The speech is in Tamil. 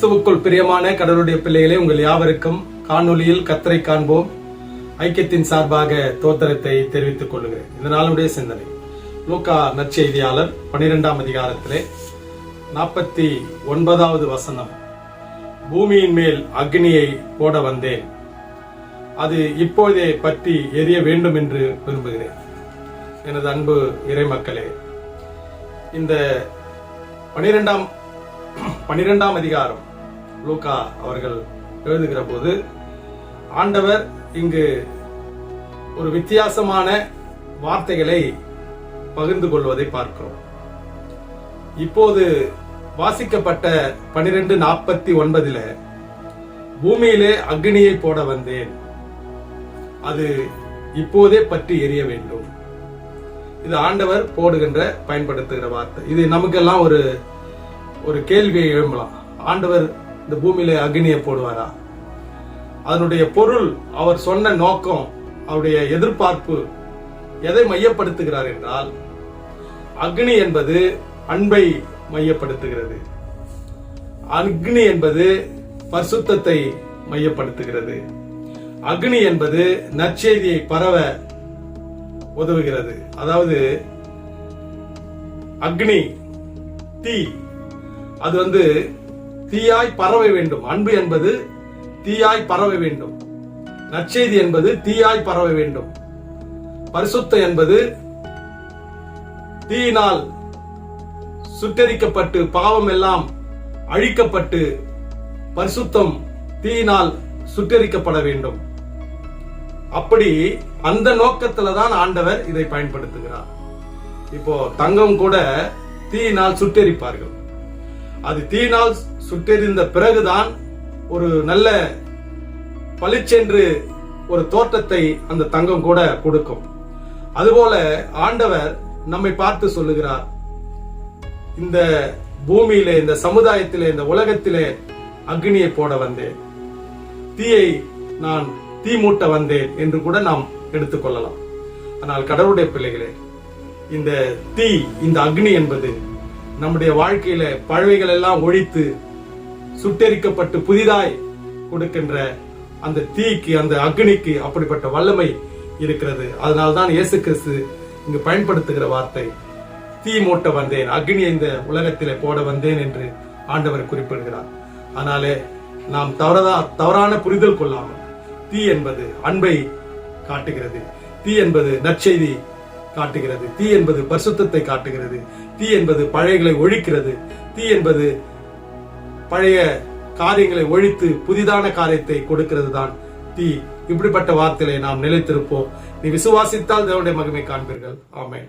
கிறிஸ்துவுக்குள் பிரியமான கடவுளுடைய பிள்ளைகளே உங்கள் யாவருக்கும் காணொலியில் கத்தரை காண்போம். ஐக்கியத்தின் சார்பாக தோத்திரத்தை தெரிவித்துக் கொள்கிறேன் இந்த நாளுடைய சிந்தனை. லூக்கா நற்செய்தியாளர் பனிரெண்டாம் அதிகாரத்திலே நாற்பத்தி ஒன்பதாவது வசனம். பூமியின் மேல் அக்னியை போட வந்தேன். அது இப்போதே பற்றி எரிய வேண்டும் என்று விரும்புகிறேன். எனது அன்பு இறைமக்களே இந்த பனிரெண்டாம் பனிரெண்டாம் அதிகாரம் லூகா அவர்கள் எழுதுகிற போது ஆண்டவர் இங்கு ஒரு வித்தியாசமான வார்த்தைகளை பகிர்ந்து கொள்வதை பார்க்கிறோம். இப்போது வாசிக்கப்பட்ட பனிரெண்டு நாற்பத்தி ஒன்பதுல பூமியிலே அக்னியை போட வந்தேன். அது இப்போதே பற்றி எரிய வேண்டும். இது ஆண்டவர் போடுகின்ற பயன்படுத்துகிற வார்த்தை. இது நமக்கெல்லாம் ஒரு ஒரு கேள்வியை எழும்பலாம். ஆண்டவர் இந்த பூமியில அக்னியை போடுவாரா? அதனுடைய பொருள் அவர் சொன்ன நோக்கம் அவருடைய எதிர்பார்ப்பு எதை மையப்படுத்துகிறார் என்றால் அக்னி என்பது அன்பை மையப்படுத்துகிறது. அக்னி என்பது பரிசுத்தத்தை மையப்படுத்துகிறது. அக்னி என்பது நற்செய்தியை பரவ உதவுகிறது. அதாவது அக்னி தீ அது வந்து தீயாய் பரவ வேண்டும். அன்பு என்பது தீயாய் பரவ வேண்டும். நற்செய்தி என்பது தீயாய் பரவ வேண்டும். பரிசுத்தம் என்பது தீயினால் சுட்டரிக்கப்பட்டு பாவம் எல்லாம் அழிக்கப்பட்டு பரிசுத்தம் தீயினால் சுட்டரிக்கப்பட வேண்டும். அப்படி அந்த நோக்கத்துல தான் ஆண்டவர் இதை பயன்படுத்துகிறார். இப்போ தங்கம் கூட தீயினால் சுட்டரிப்பார்கள். அது தீயினால் சுட்டெறிந்த பிறகுதான் ஒரு நல்ல பளிச்சென்று ஒரு தோற்றத்தை அந்த தங்கம் கூட கொடுக்கும். அதுபோல ஆண்டவர் நம்மை பார்த்து சொல்லுகிறார் இந்த பூமியிலே இந்த சமுதாயத்திலே இந்த உலகத்திலே அக்னியை போட வந்தேன். தீயை நான் தீ மூட்ட வந்தேன் என்று கூட நாம் எடுத்துக்கொள்ளலாம் ஆனால் கடவுளுடைய பிள்ளைகளே இந்த தீ இந்த அக்னி என்பது நம்முடைய வாழ்க்கையில பழவைகள் எல்லாம் ஒழித்து சுட்டெரிக்கப்பட்டு புதிதாய் கொடுக்கின்ற அந்த தீக்கு அந்த அக்னிக்கு அப்படிப்பட்ட வல்லமை இருக்கிறது. அதனால்தான் இயேசு கிறிஸ்து இங்கு பயன்படுத்துகிற வார்த்தை தீ மூட்ட வந்தேன் அக்னி இந்த உலகத்திலே போட வந்தேன் என்று ஆண்டவர் குறிப்பிடுகிறார். ஆனாலே நாம் தவறதா தவறான புரிதல் கொள்ளாமல் தீ என்பது அன்பை காட்டுகிறது. தீ என்பது நற்செய்தி காட்டுகிறது. தீ என்பது பரிசுத்தத்தை காட்டுகிறது. தீ என்பது பழையகளை ஒழிக்கிறது. தீ என்பது பழைய காரியங்களை ஒழித்து புதிதான காரியத்தை கொடுக்கிறது தான் தீ. இப்படிப்பட்ட வார்த்தைகளை நாம் நிலைத்திருப்போம். நீ விசுவாசித்தால் தேவனுடைய மகிமை காண்பீர்கள். ஆமேன்.